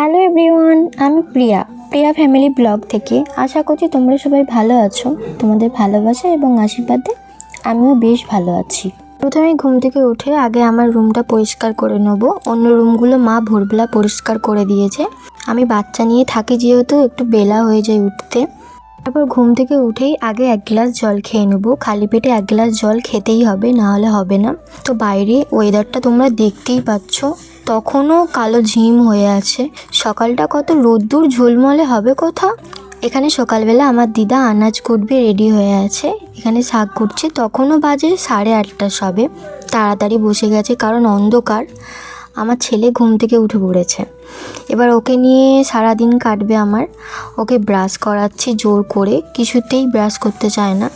Hello everyone, আমি প্রিয়া প্রিয়া family blog থেকে। আশা করছি তোমরা সবাই ভালো আছো, তোমাদের ভালোবাসা এবং আশীর্বাদে আমিও বেশ ভালো আছি। প্রথমে ঘুম থেকে উঠে আগে আমার রুমটা পরিষ্কার করে নেব। অন্য রুমগুলো মা ভোরবেলা পরিষ্কার করে দিয়েছে। আমি বাচ্চা নিয়ে থাকি যেহেতু, একটু বেলা হয়ে যায় উঠতে। তারপর ঘুম থেকে উঠেই আগে এক গ্লাস জল খেয়ে নেব। খালি পেটে এক গ্লাস জল খেতেই হবে, না হলে হবে না। তো বাইরে ওয়েদারটা তোমরা দেখতেই পাচ্ছ। তখনও কালো ঝিম হয়ে আছে। সকালটা কত রোদ্দুর ঝলমলে হবে কোথাও? এখানে সকালবেলা আমার দিদা আনাজ কুটবে রেডি হয়ে আছে। এখানে শাক কুটছে। তখনও বাজে সাড়ে আটটা সবে। তাড়াতাড়ি বসে গেছে কারণ অন্ধকার। আমার ছেলে ঘুম থেকে উঠে পড়েছে। এবার ওকে নিয়ে সারা দিন কাটবে আমার। ওকে ব্রাশ করাচ্ছি জোর করে। কিছুতেই ব্রাশ করতে চায় না।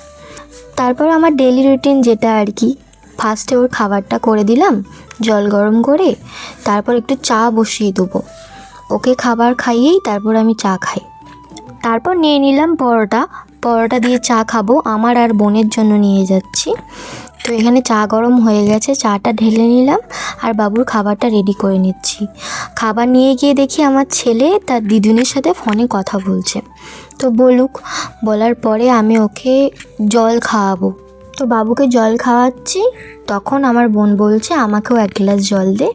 তারপর আমার ডেলি রুটিন যেটা আর কি। ফার্স্টে ওর খাবারটা করে দিলাম, জল গরম করে তারপর একটু চা বসিয়ে দেবো। ওকে খাবার খাইয়েই তারপর আমি চা খাই। তারপর নিয়ে নিলাম পরোটা। পরোটা দিয়ে চা খাব, আমার আর বোনের জন্য নিয়ে যাচ্ছি। তো এখানে চা গরম হয়ে গেছে, চাটা ঢেলে নিলাম আর বাবুর খাবারটা রেডি করে নিচ্ছি। খাবার নিয়ে গিয়ে দেখি আমার ছেলে তার দিদুনের সাথে ফোনে কথা বলছে। তো বলুক, বলার পরে আমি ওকে জল খাওয়াবো। তো বাবুকে জল খাওয়াচ্ছি। তখন আমার বোন বলছে, আমাকেও এক গ্লাস জল দে।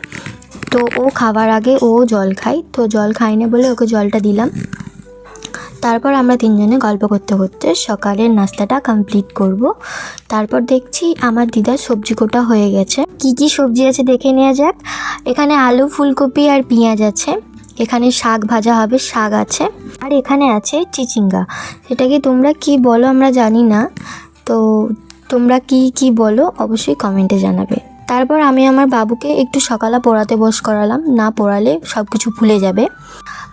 তো ও খাবার আগে ও জল খায়। তো জল খাই খায়নি বলে ওকে জলটা দিলাম। তারপর আমরা তিনজনে গল্প করতে করতে সকালের নাস্তাটা কমপ্লিট করব। তারপর দেখছি আমার দিদার সবজি কোটা হয়ে গেছে। কি কি সবজি আছে দেখে নেওয়া যাক। এখানে আলু, ফুলকপি আর পেঁয়াজ আছে। এখানে শাক ভাজা হবে, শাক আছে। আর এখানে আছে চিচিঙ্গা। সেটাকে তোমরা কি বলো আমরা জানি না। তো তোমরা কি কি বলো, অবশ্যই কমেন্টে জানাবে। তারপর আমি আমার বাবুকে একটু সকালে পড়াতে বস করালাম, না পড়ালে সব কিছু ভুলে যাবে।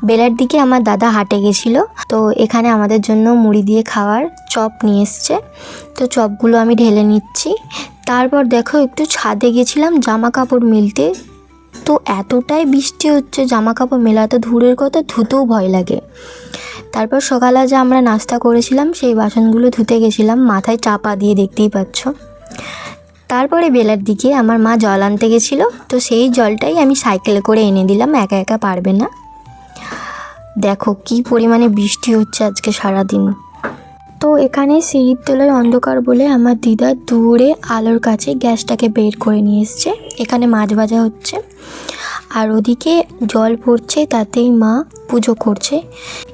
বেলার দিকে আমার দাদা হাটে গেছিল, তো এখানে আমাদের জন্য মুড়ি দিয়ে খাওয়ার চপ নিয়ে এসছে। তো চপগুলো আমি ঢেলে নিচ্ছি। তারপর দেখো একটু ছাদে গেছিলাম জামা কাপড় মিলতে। তো এতটাই বৃষ্টি হচ্ছে জামা কাপড় মেলা তো দূরের কথা ধুতেও ভয় লাগে। তারপর সকালে যে আমরা নাস্তা করেছিলাম, সেই বাসনগুলো ধুতে গেছিলাম, মাথায় চাপা দিয়ে দেখতেই পাচ্ছ। তারপরে বেলার দিকে আমার মা জল আনতে গেছিল, তো সেই জলটাই আমি সাইকেলে করে এনে দিলাম, একা একা পারবে না। দেখো কি পরিমাণে বৃষ্টি হচ্ছে আজকে সারাদিন। তো এখানে সিঁড়ির তলায় অন্ধকার বলে আমার দিদা দূরে আলোর কাছে গ্যাসটাকে বের করে নিয়ে এসছে। এখানে মাছ ভাজা হচ্ছে। আর ওদিকে জল পড়ছে, তাতেই মা পুজো করছে।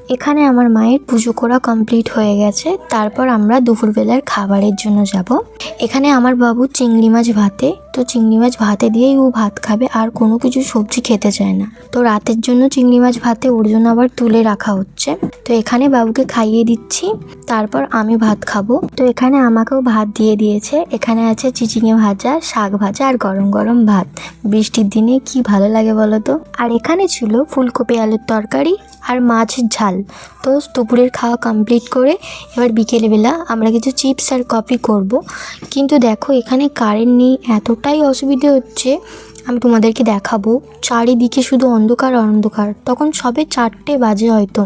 এখানে আমার মায়ের পুজো করা কমপ্লিট হয়ে গেছে। তারপর আমরা দুপুরবেলার খাবারের জন্য যাব। এখানে আমার বাবু চিংড়ি মাছ ভাতে তো চিংড়ি মাছ ভাতে দিয়েই ও ভাত খাবে, আর কোনো কিছু সবজি খেতে চায় না। তো রাতের জন্য চিংড়ি মাছ ভাতে ওর জন্য আবার তুলে রাখা হচ্ছে। তো এখানে বাবুকে খাইয়ে দিচ্ছি, তারপর আমি ভাত খাব। তো এখানে আমাকেও ভাত দিয়ে দিয়েছে। এখানে আছে চিচিঙে ভাজা, শাক ভাজা, আর গরম গরম ভাত। বৃষ্টির দিনে কি ভালো লাগে বলো তো? আর এখানে ছিল ফুলকপি আলুর তরকারি আর মাছের ঝাল। তো দুপুরের খাওয়া কমপ্লিট করে এবার বিকেলবেলা আমরা কিছু চিপস আর কফি করব। কিন্তু দেখো এখানে কারেন্ট নেই এতটাই অসুবিধে হচ্ছে, আমি তোমাদেরকে দেখাবো। চারিদিকে শুধু অন্ধকার অন্ধকার, তখন সবে চারটে বাজে হয়তো।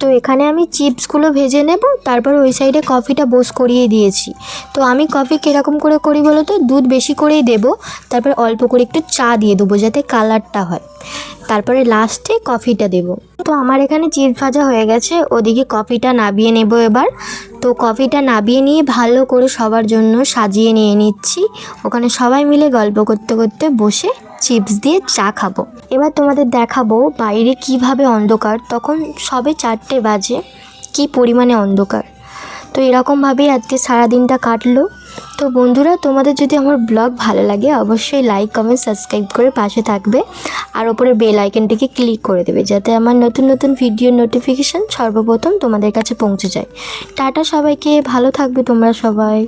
তো এখানে আমি চিপসগুলো ভেজে নেব, তারপর ওই সাইডে কফিটা বোস করিয়ে দিয়েছি। তো আমি কফি কীরকম করে করি বলো তো? দুধ বেশি করেই দেবো, তারপর অল্প করে একটু চা দিয়ে দেবো যাতে কালারটা হয়। তারপরে লাস্টে কফিটা দেবো। তো আমার এখানে চিপস ভাজা হয়ে গেছে, ওদিকে কফিটা নাবিয়ে নেব এবার। তো কফিটা নাবিয়ে নিয়ে ভালো করে সবার জন্য সাজিয়ে নিয়ে নিচ্ছি। ওখানে সবাই মিলে গল্প করতে করতে বসে চিপস দিয়ে চা খাব। এবার তোমাদের দেখাবো বাইরে কীভাবে অন্ধকার, তখন সবে চারটে বাজে, কি পরিমাণে অন্ধকার। তো এরকমভাবেই আজকে সারাদিনটা কাটলো। তো বন্ধুরা, তোমাদের যদি আমার ব্লগ ভালো লাগে, অবশ্যই লাইক কমেন্ট সাবস্ক্রাইব করে পাশে থাকবে। আর ওপরে বেল আইকনটিকে ক্লিক করে দেবে, যাতে আমার নতুন নতুন ভিডিও নোটিফিকেশান সর্বপ্রথম তোমাদের কাছে পৌঁছে যায়। টাটা সবাইকে, ভালো থাকবে তোমরা সবাই।